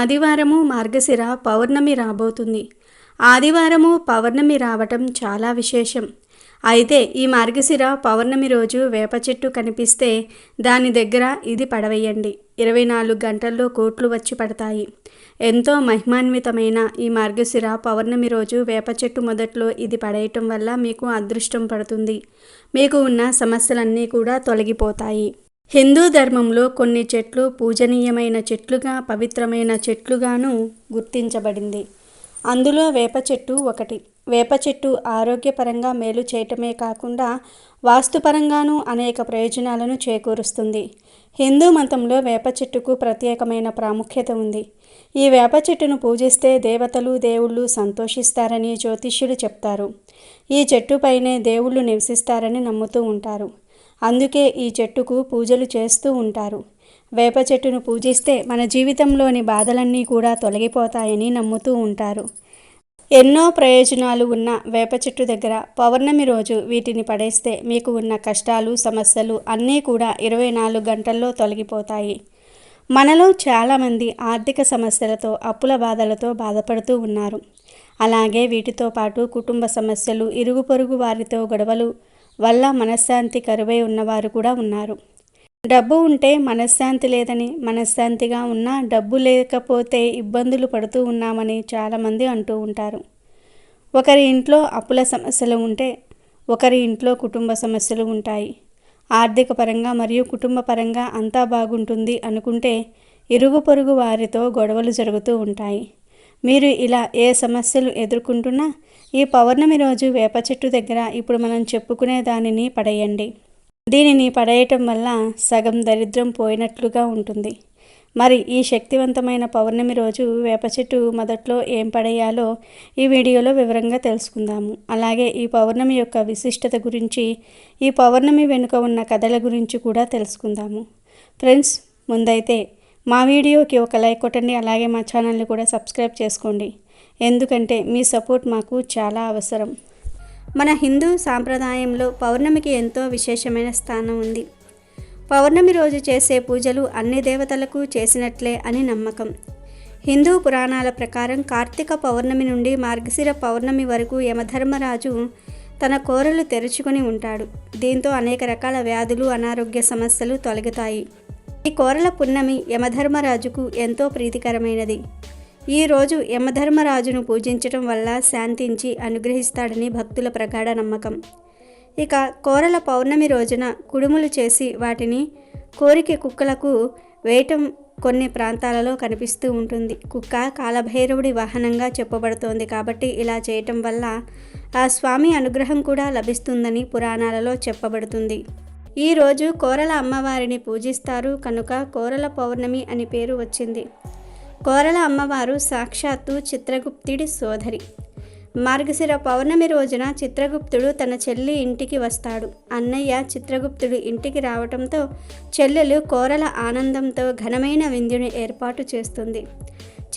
ఆదివారము మార్గశిర పౌర్ణమి రాబోతుంది. ఆదివారము పౌర్ణమి రావటం చాలా విశేషం. అయితే ఈ మార్గశిర పౌర్ణమి రోజు వేప చెట్టు కనిపిస్తే దాని దగ్గర ఇది పడవేయండి. ఇరవై నాలుగు గంటల్లో కోట్లు వచ్చి పడతాయి. ఎంతో మహిమాన్వితమైన ఈ మార్గశిర పౌర్ణమి రోజు వేప చెట్టు మొదట్లో ఇది పడేయటం వల్ల మీకు అదృష్టం పడుతుంది. మీకు ఉన్న సమస్యలన్నీ కూడా తొలగిపోతాయి. హిందూ ధర్మంలో కొన్ని చెట్లు పూజనీయమైన చెట్లుగా పవిత్రమైన చెట్లుగాను గుర్తించబడింది. అందులో వేప చెట్టు ఒకటి. వేప చెట్టు ఆరోగ్యపరంగా మేలు చేయటమే కాకుండా వాస్తుపరంగానూ అనేక ప్రయోజనాలను చేకూరుస్తుంది. హిందూ మతంలో వేప చెట్టుకు ప్రత్యేకమైన ప్రాముఖ్యత ఉంది. ఈ వేప చెట్టును పూజిస్తే దేవతలు దేవుళ్ళు సంతోషిస్తారని జ్యోతిష్యులు చెప్తారు. ఈ చెట్టుపైనే దేవుళ్ళు నివసిస్తారని నమ్ముతూ ఉంటారు. అందుకే ఈ చెట్టుకు పూజలు చేస్తూ ఉంటారు. వేప చెట్టును పూజిస్తే మన జీవితంలోని బాధలన్నీ కూడా తొలగిపోతాయని నమ్ముతూ ఉంటారు. ఎన్నో ప్రయోజనాలు ఉన్న వేప చెట్టు దగ్గర పౌర్ణమి రోజు వీటిని పడేస్తే మీకు ఉన్న కష్టాలు సమస్యలు అన్నీ కూడా ఇరవై నాలుగు గంటల్లో తొలగిపోతాయి. మనలో చాలామంది ఆర్థిక సమస్యలతో అప్పుల బాధలతో బాధపడుతూ ఉన్నారు. అలాగే వీటితో పాటు కుటుంబ సమస్యలు ఇరుగు పొరుగు వారితో గొడవలు వల్ల మనశ్శాంతి కరువై ఉన్నవారు కూడా ఉన్నారు. డబ్బు ఉంటే మనశ్శాంతి లేదని మనశ్శాంతిగా ఉన్నా డబ్బు లేకపోతే ఇబ్బందులు పడుతూ ఉన్నామని చాలామంది అంటూ ఉంటారు. ఒకరి ఇంట్లో అప్పుల సమస్యలు ఉంటే ఒకరి ఇంట్లో కుటుంబ సమస్యలు ఉంటాయి. ఆర్థిక పరంగా మరియు కుటుంబ పరంగా అంతా బాగుంటుంది అనుకుంటే ఇరుగు పొరుగు వారితో గొడవలు జరుగుతూ ఉంటాయి. మీరు ఇలా ఏ సమస్యలు ఎదుర్కొంటున్నా ఈ పౌర్ణమి రోజు వేప చెట్టు దగ్గర ఇప్పుడు మనం చెప్పుకునే దానిని పడేయండి. దీనిని పడేయటం వల్ల సగం దరిద్రం పోయినట్లుగా ఉంటుంది. మరి ఈ శక్తివంతమైన పౌర్ణమి రోజు వేప చెట్టు మొదట్లో ఏం పడేయాలో ఈ వీడియోలో వివరంగా తెలుసుకుందాము. అలాగే ఈ పౌర్ణమి యొక్క విశిష్టత గురించి ఈ పౌర్ణమి వెనుక ఉన్న కథల గురించి కూడా తెలుసుకుందాము. ఫ్రెండ్స్ ముందైతే మా వీడియోకి ఒక లైక్ కొట్టండి అలాగే మా ఛానల్ని కూడా సబ్స్క్రైబ్ చేసుకోండి. ఎందుకంటే మీ సపోర్ట్ మాకు చాలా అవసరం. మన హిందూ సాంప్రదాయంలో పౌర్ణమికి ఎంతో విశేషమైన స్థానం ఉంది. పౌర్ణమి రోజు చేసే పూజలు అన్ని దేవతలకు చేసినట్లే అని నమ్మకం. హిందూ పురాణాల ప్రకారం కార్తీక పౌర్ణమి నుండి మార్గశిర పౌర్ణమి వరకు యమధర్మరాజు తన కోరలు తెరుచుకొని ఉంటాడు. దీంతో అనేక రకాల వ్యాధులు అనారోగ్య సమస్యలు తొలగుతాయి. ఈ కోరల పున్నమి యమధర్మరాజుకు ఎంతో ప్రీతికరమైనది. ఈరోజు యమధర్మరాజును పూజించటం వల్ల శాంతించి అనుగ్రహిస్తాడని భక్తుల ప్రగాఢ నమ్మకం. ఇక కోరల పౌర్ణమి రోజున కుడుములు చేసి వాటిని కోరిక కుక్కలకు వేయటం కొన్ని ప్రాంతాలలో కనిపిస్తూ ఉంటుంది. కుక్క కాలభైరవుడి వాహనంగా చెప్పబడుతోంది కాబట్టి ఇలా చేయటం వల్ల ఆ స్వామి అనుగ్రహం కూడా లభిస్తుందని పురాణాలలో చెప్పబడుతుంది. ఈరోజు కోరల అమ్మవారిని పూజిస్తారు కనుక కోరల పౌర్ణమి అని పేరు వచ్చింది. కోరల అమ్మవారు సాక్షాత్తు చిత్రగుప్తుడి సోదరి. మార్గశిర పౌర్ణమి రోజున చిత్రగుప్తుడు తన చెల్లి ఇంటికి వస్తాడు. అన్నయ్య చిత్రగుప్తుడు ఇంటికి రావటంతో చెల్లెలు కోరల ఆనందంతో ఘనమైన విందుని ఏర్పాటు చేస్తుంది.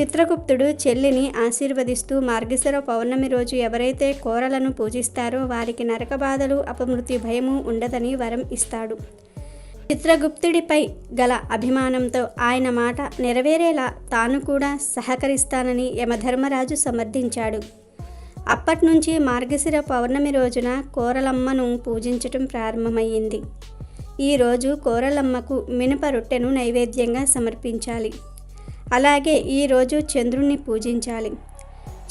చిత్రగుప్తుడు చెల్లిని ఆశీర్వదిస్తూ మార్గశిర పౌర్ణమి రోజు ఎవరైతే కోరలను పూజిస్తారో వారికి నరక బాధలు అపమృత్యు భయము ఉండదని వరం ఇస్తాడు. చిత్రగుప్తుడిపై గల అభిమానంతో ఆయన మాట నెరవేరేలా తాను కూడా సహకరిస్తానని యమధర్మరాజు సమర్థించాడు. అప్పట్నుంచి మార్గశిర పౌర్ణమి రోజున కోరలమ్మను పూజించటం ప్రారంభమయ్యింది. ఈరోజు కోరలమ్మకు మినప రొట్టెను నైవేద్యంగా సమర్పించాలి. అలాగే ఈరోజు చంద్రుణ్ణి పూజించాలి.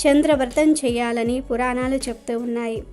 చంద్రవ్రతం చేయాలని పురాణాలు చెప్తూ ఉన్నాయి.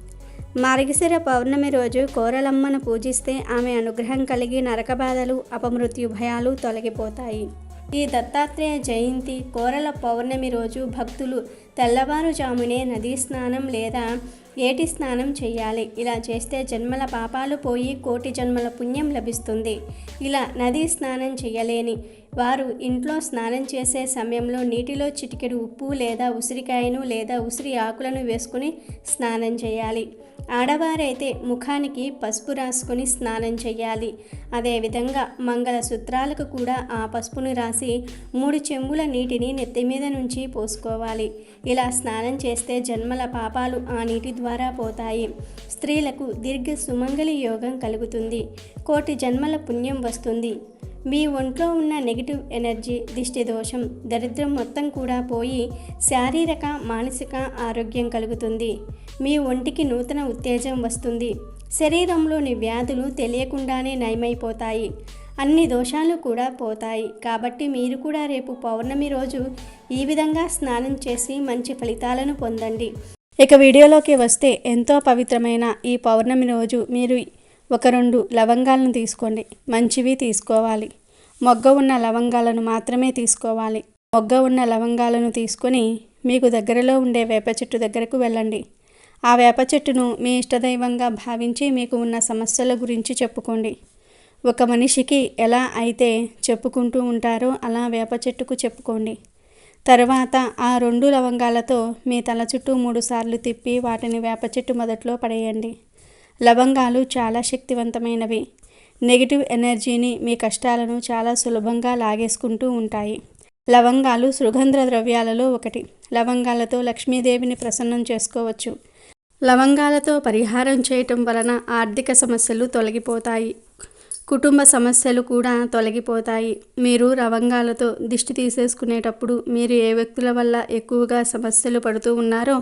మార్గశిర పౌర్ణమి రోజు కోరలమ్మను పూజిస్తే ఆమె అనుగ్రహం కలిగి నరకబాధలు అపమృత్యు భయాలు తొలగిపోతాయి. ఈ దత్తాత్రేయ జయంతి కోరల పౌర్ణమి రోజు భక్తులు తెల్లవారుజామునే నదీ స్నానం లేదా ఏటి స్నానం చేయాలి ఇలా చేస్తే జన్మల పాపాలు పోయి కోటి జన్మల పుణ్యం లభిస్తుంది. ఇలా నదీ స్నానం చేయలేని వారు ఇంట్లో స్నానం చేసే సమయంలో నీటిలో చిటికెడు ఉప్పు లేదా ఉసిరికాయను లేదా ఉసిరి ఆకులను వేసుకుని స్నానం చేయాలి ఆడవారైతే ముఖానికి పసుపు రాసుకొని స్నానం చేయాలి అదేవిధంగా మంగళసూత్రాలకు కూడా ఆ పసుపును రాసి మూడు చెంబుల నీటిని నెత్తి మీద నుంచి పోసుకోవాలి. ఇలా స్నానం చేస్తే జన్మల పాపాలు ఆ నీటి ద్వారా పోతాయి. స్త్రీలకు దీర్ఘ సుమంగళి యోగం కలుగుతుంది. కోటి జన్మల పుణ్యం వస్తుంది. మీ ఒంట్లో ఉన్న నెగిటివ్ ఎనర్జీ దిష్టి దోషం దరిద్రం మొత్తం కూడా పోయి శారీరక మానసిక ఆరోగ్యం కలుగుతుంది. మీ ఒంటికి నూతన ఉత్తేజం వస్తుంది. శరీరంలోని వ్యాధులు తెలియకుండానే నయమైపోతాయి. అన్ని దోషాలు కూడా పోతాయి. కాబట్టి మీరు కూడా రేపు పౌర్ణమి రోజు ఈ విధంగా స్నానం చేసి మంచి ఫలితాలను పొందండి. ఇక వీడియోలోకి వస్తే ఎంతో పవిత్రమైన ఈ పౌర్ణమి రోజు మీరు ఒక రెండు లవంగాలను తీసుకోండి. మంచివి తీసుకోవాలి. మొగ్గ ఉన్న లవంగాలను మాత్రమే తీసుకోవాలి. మొగ్గ ఉన్న లవంగాలను తీసుకొని మీకు దగ్గరలో ఉండే వేప చెట్టు దగ్గరకు వెళ్ళండి. ఆ వేప చెట్టును మీ ఇష్టదైవంగా భావించి మీకు ఉన్న సమస్యల గురించి చెప్పుకోండి. ఒక మనిషికి ఎలా అయితే చెప్పుకుంటూ ఉంటారో అలా వేప చెట్టుకు చెప్పుకోండి. తర్వాత ఆ రెండు లవంగాలతో మీ తల చుట్టూ మూడుసార్లు తిప్పి వాటిని వేప చెట్టు మొదట్లో పడేయండి. లవంగాలు చాలా శక్తివంతమైనవి. నెగిటివ్ ఎనర్జీని మీ కష్టాలను చాలా సులభంగా లాగేసుకుంటూ ఉంటాయి. లవంగాలు సుగంధ ద్రవ్యాలలో ఒకటి. లవంగాలతో లక్ష్మీదేవిని ప్రసన్నం చేసుకోవచ్చు. లవంగాలతో పరిహారం చేయటం వలన ఆర్థిక సమస్యలు తొలగిపోతాయి. కుటుంబ సమస్యలు కూడా తొలగిపోతాయి. మీరు లవంగాలతో దిష్టి తీసేసుకునేటప్పుడు మీరు ఏ వ్యక్తుల వల్ల ఎక్కువగా సమస్యలు పడుతూ ఉన్నారో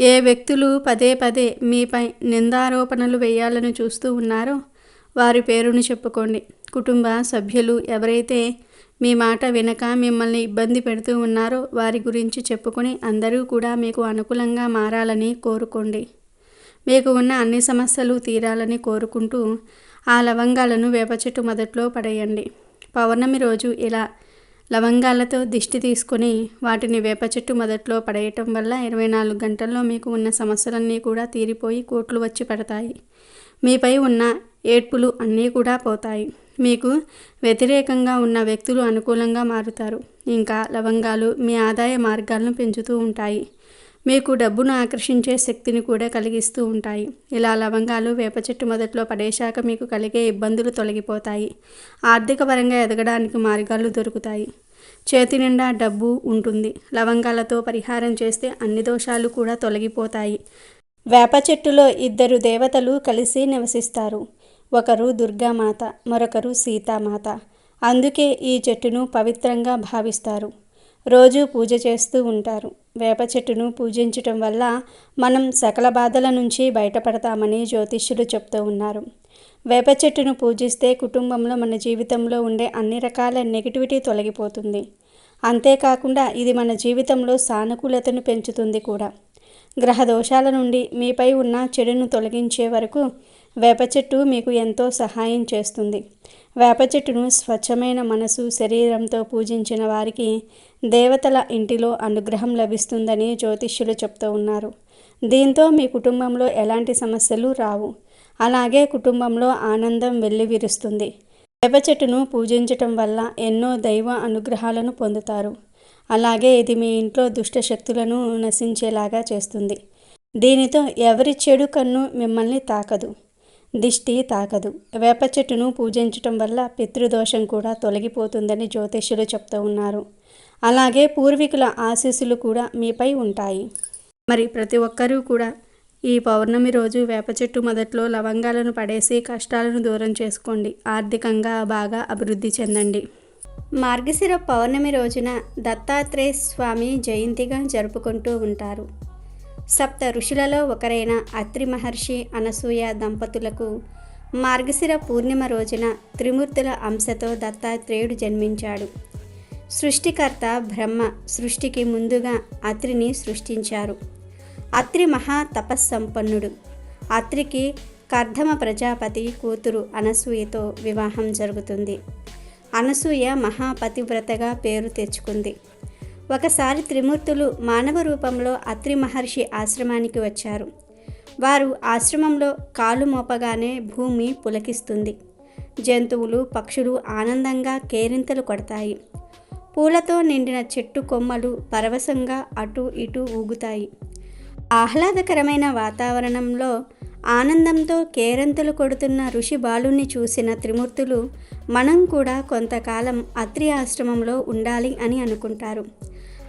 ఏ వ్యక్తులు పదే పదే మీపై నిందారోపణలు వేయాలని చూస్తూ ఉన్నారో వారి పేరును చెప్పుకోండి. కుటుంబ సభ్యులు ఎవరైతే మీ మాట వినక మిమ్మల్ని ఇబ్బంది పెడుతూ ఉన్నారో వారి గురించి చెప్పుకొని అందరూ కూడా మీకు అనుకూలంగా మారాలని కోరుకోండి. మీకు ఉన్న అన్ని సమస్యలు తీరాలని కోరుకుంటూ ఆ లవంగాలను వేప చెట్టు మొదట్లో పడేయండి. పౌర్ణమి రోజు ఇలా లవంగాలతో దిష్టి తీసుకొని వాటిని వేప చెట్టు మొదట్లో పడేయటం వల్ల ఇరవై నాలుగు గంటల్లో మీకు ఉన్న సమస్యలన్నీ కూడా తీరిపోయి కోట్లు వచ్చి పడతాయి. మీపై ఉన్న ఏడ్పులు అన్నీ కూడా పోతాయి. మీకు వ్యతిరేకంగా ఉన్న వ్యక్తులు అనుకూలంగా మారుతారు. ఇంకా లవంగాలు మీ ఆదాయ మార్గాలను పెంచుతూ ఉంటాయి. మీకు డబ్బును ఆకర్షించే శక్తిని కూడా కలిగిస్తూ ఉంటాయి. ఇలా లవంగాలు వేప చెట్టు మొదట్లో పడేశాక మీకు కలిగే ఇబ్బందులు తొలగిపోతాయి. ఆర్థిక పరంగా ఎదగడానికి మార్గాలు దొరుకుతాయి. చేతి నిండా డబ్బు ఉంటుంది. లవంగాలతో పరిహారం చేస్తే అన్ని దోషాలు కూడా తొలగిపోతాయి. వేప చెట్టులో ఇద్దరు దేవతలు కలిసి నివసిస్తారు. ఒకరు దుర్గామాత మరొకరు సీతామాత. అందుకే ఈ చెట్టును పవిత్రంగా భావిస్తారు. రోజు పూజ చేస్తూ ఉంటారు. వేప చెట్టును పూజించటం వల్ల మనం సకల బాధల నుంచి బయటపడతామని జ్యోతిష్యులు చెప్తూ ఉన్నారు. వేప చెట్టును పూజిస్తే కుటుంబంలో మన జీవితంలో ఉండే అన్ని రకాల నెగిటివిటీ తొలగిపోతుంది. అంతేకాకుండా ఇది మన జీవితంలో సానుకూలతను పెంచుతుంది కూడా. గ్రహ దోషాల నుండి మీపై ఉన్న చెడును తొలగించే వరకు వేప చెట్టు మీకు ఎంతో సహాయం చేస్తుంది. వేప చెట్టును స్వచ్ఛమైన మనసు శరీరంతో పూజించిన వారికి దేవతల ఇంటిలో అనుగ్రహం లభిస్తుందని జ్యోతిష్యులు చెప్తూ ఉన్నారు. దీంతో మీ కుటుంబంలో ఎలాంటి సమస్యలు రావు. అలాగే కుటుంబంలో ఆనందం వెల్లివిరుస్తుంది. వేప చెట్టును పూజించటం వల్ల ఎన్నో దైవ అనుగ్రహాలను పొందుతారు. అలాగే ఇది మీ ఇంట్లో దుష్ట శక్తులను నశించేలాగా చేస్తుంది. దీనితో ఎవరి చెడు కన్ను మిమ్మల్ని తాకదు. దిష్టి తాకదు. వేప చెట్టును పూజించటం వల్ల పితృదోషం కూడా తొలగిపోతుందని జ్యోతిష్యులు చెప్తూ ఉన్నారు. అలాగే పూర్వీకుల ఆశీస్సులు కూడా మీపై ఉంటాయి. మరి ప్రతి ఒక్కరూ కూడా ఈ పౌర్ణమి రోజు వేప చెట్టు మొదట్లో లవంగాలను పడేసి కష్టాలను దూరం చేసుకోండి. ఆర్థికంగా బాగా అభివృద్ధి చెందండి. మార్గశిర పౌర్ణమి రోజున దత్తాత్రేయ స్వామి జయంతిగా జరుపుకుంటూ ఉంటారు. సప్త ఋషులలో ఒకరైన అత్రి మహర్షి అనసూయ దంపతులకు మార్గశిర పూర్ణిమ రోజున త్రిమూర్తుల అంశతో దత్తాత్రేయుడు జన్మించాడు. సృష్టికర్త బ్రహ్మ సృష్టికి ముందుగా అత్రిని సృష్టించారు. అత్రి మహా తపస్సంపన్నుడు. అత్రికి కర్ధమ ప్రజాపతి కూతురు అనసూయతో వివాహం జరుగుతుంది. అనసూయ మహాపతివ్రతగా పేరు తెచ్చుకుంది. ఒకసారి త్రిమూర్తులు మానవ రూపంలో అత్రి మహర్షి ఆశ్రమానికి వచ్చారు. వారు ఆశ్రమంలో కాలు మోపగానే భూమి పులకిస్తుంది. జంతువులు పక్షులు ఆనందంగా కేరింతలు కొడతాయి. పూలతో నిండిన చెట్టు కొమ్మలు పరవశంగా అటు ఇటు ఊగుతాయి. ఆహ్లాదకరమైన వాతావరణంలో ఆనందంతో కేరంతలు కొడుతున్న ఋషి బాలుని చూసిన త్రిమూర్తులు మనం కూడా కొంతకాలం అత్రి ఆశ్రమంలో ఉండాలి అని అనుకుంటారు.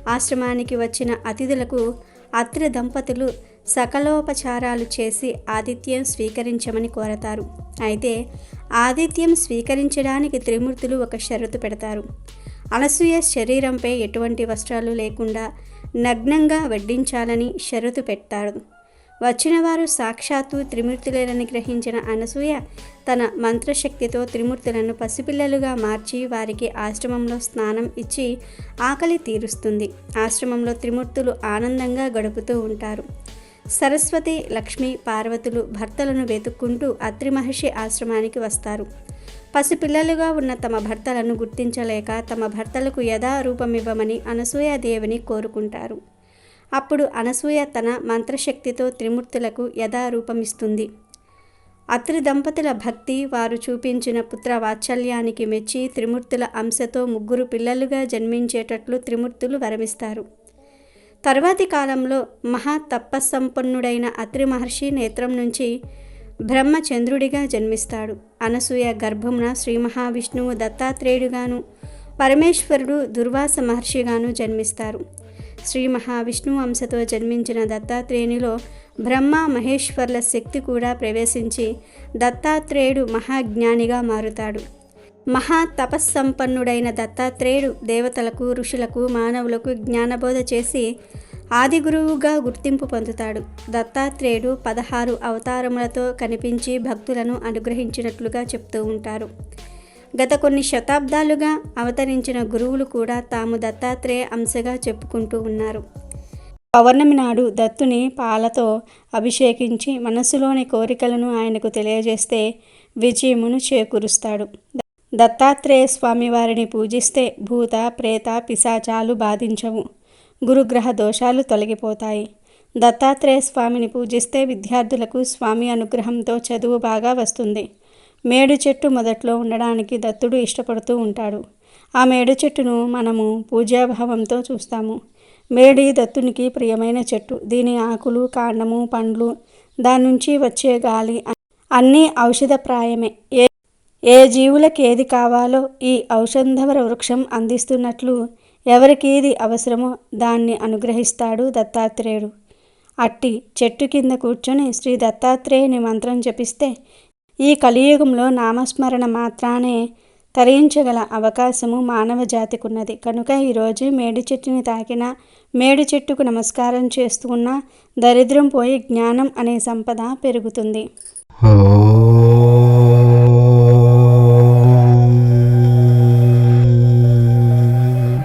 ఆశ్రమానికి వచ్చిన అతిథులకు అత్రి దంపతులు సకలోపచారాలు చేసి ఆతిథ్యం స్వీకరించమని కోరతారు. అయితే ఆతిథ్యం స్వీకరించడానికి త్రిమూర్తులు ఒక షరతు పెడతారు. అనసూయ శరీరంపై ఎటువంటి వస్త్రాలు లేకుండా నగ్నంగా వడ్డించాలని షరతు పెట్టారు వచ్చినవారు సాక్షాత్తు త్రిమూర్తులేనని గ్రహించిన అనసూయ తన మంత్రశక్తితో త్రిమూర్తులను పసిపిల్లలుగా మార్చి వారికి ఆశ్రమంలో స్నానం ఇచ్చి ఆకలి తీరుస్తుంది. ఆశ్రమంలో త్రిమూర్తులు ఆనందంగా గడుపుతూ ఉంటారు. సరస్వతి లక్ష్మి పార్వతులు భర్తలను వెతుక్కుంటూ అత్రి మహర్షి ఆశ్రమానికి వస్తారు. పసిపిల్లలుగా ఉన్న తమ భర్తలను గుర్తించలేక తమ భర్తలకు యథా రూపమివ్వమని అనసూయాదేవిని కోరుకుంటారు. అప్పుడు అనసూయ తన మంత్రశక్తితో త్రిమూర్తులకు యథారూపమిస్తుంది. అత్రి దంపతుల భక్తి వారు చూపించిన పుత్ర వాత్సల్యానికి మెచ్చి త్రిమూర్తుల అంశతో ముగ్గురు పిల్లలుగా జన్మించేటట్లు త్రిమూర్తులు వరమిస్తారు. తర్వాతి కాలంలో మహా తపస్సంపన్నుడైన అత్రి మహర్షి నేత్రం నుంచి బ్రహ్మచంద్రుడిగా జన్మిస్తాడు. అనసూయ గర్భమున శ్రీ మహావిష్ణువు దత్తాత్రేయుడుగాను పరమేశ్వరుడు దుర్వాస మహర్షిగాను జన్మిస్తారు. శ్రీ మహావిష్ణువు అంశతో జన్మించిన దత్తాత్రేయునిలో బ్రహ్మ మహేశ్వర్ల శక్తి కూడా ప్రవేశించి దత్తాత్రేయుడు మహాజ్ఞానిగా మారుతాడు. మహా తపస్సంపన్నుడైన దత్తాత్రేయుడు దేవతలకు ఋషులకు మానవులకు జ్ఞానబోధ చేసి ఆదిగురువుగా గుర్తింపు పొందుతాడు. దత్తాత్రేయుడు పదహారు అవతారములతో కనిపించి భక్తులను అనుగ్రహించినట్లుగా చెప్తూ ఉంటారు. గత కొన్ని శతాబ్దాలుగా అవతరించిన గురువులు కూడా తాము దత్తాత్రేయ అంశగా చెప్పుకుంటూ ఉన్నారు. పౌర్ణమి నాడు దత్తుని పాలతో అభిషేకించి మనసులోని కోరికలను ఆయనకు తెలియజేస్తే విజయమును చేకూరుస్తాడు. దత్తాత్రేయ స్వామి వారిని పూజిస్తే భూత ప్రేత పిశాచాలు బాధించవు. గురుగ్రహ దోషాలు తొలగిపోతాయి. దత్తాత్రేయ స్వామిని పూజిస్తే విద్యార్థులకు స్వామి అనుగ్రహంతో చదువు బాగా వస్తుంది. మేడు చెట్టు మొదట్లో ఉండడానికి దత్తుడు ఇష్టపడుతూ ఉంటాడు. ఆ మేడు చెట్టును మనము పూజాభావంతో చూస్తాము. మేడి దత్తునికి ప్రియమైన చెట్టు. దీని ఆకులు కాండము పండ్లు దాని నుంచి వచ్చే గాలి అన్నీ ఔషధప్రాయమే ఏ ఏ జీవులకు ఏది కావాలో ఈ ఔషధవర వృక్షం అందిస్తున్నట్లు ఎవరికి ఏది అవసరమో దాన్ని అనుగ్రహిస్తాడు దత్తాత్రేయుడు. అట్టి చెట్టు కింద కూర్చొని శ్రీ దత్తాత్రేయుని మంత్రం జపిస్తే ఈ కలియుగంలో నామస్మరణ మాత్రానే తరించగల అవకాశము మానవ జాతికున్నది కనుక ఈరోజు మేడి చెట్టుని తాకిన మేడి చెట్టుకు నమస్కారం చేస్తూ ఉన్న దరిద్రం పోయి జ్ఞానం అనే సంపద పెరుగుతుంది. ఓ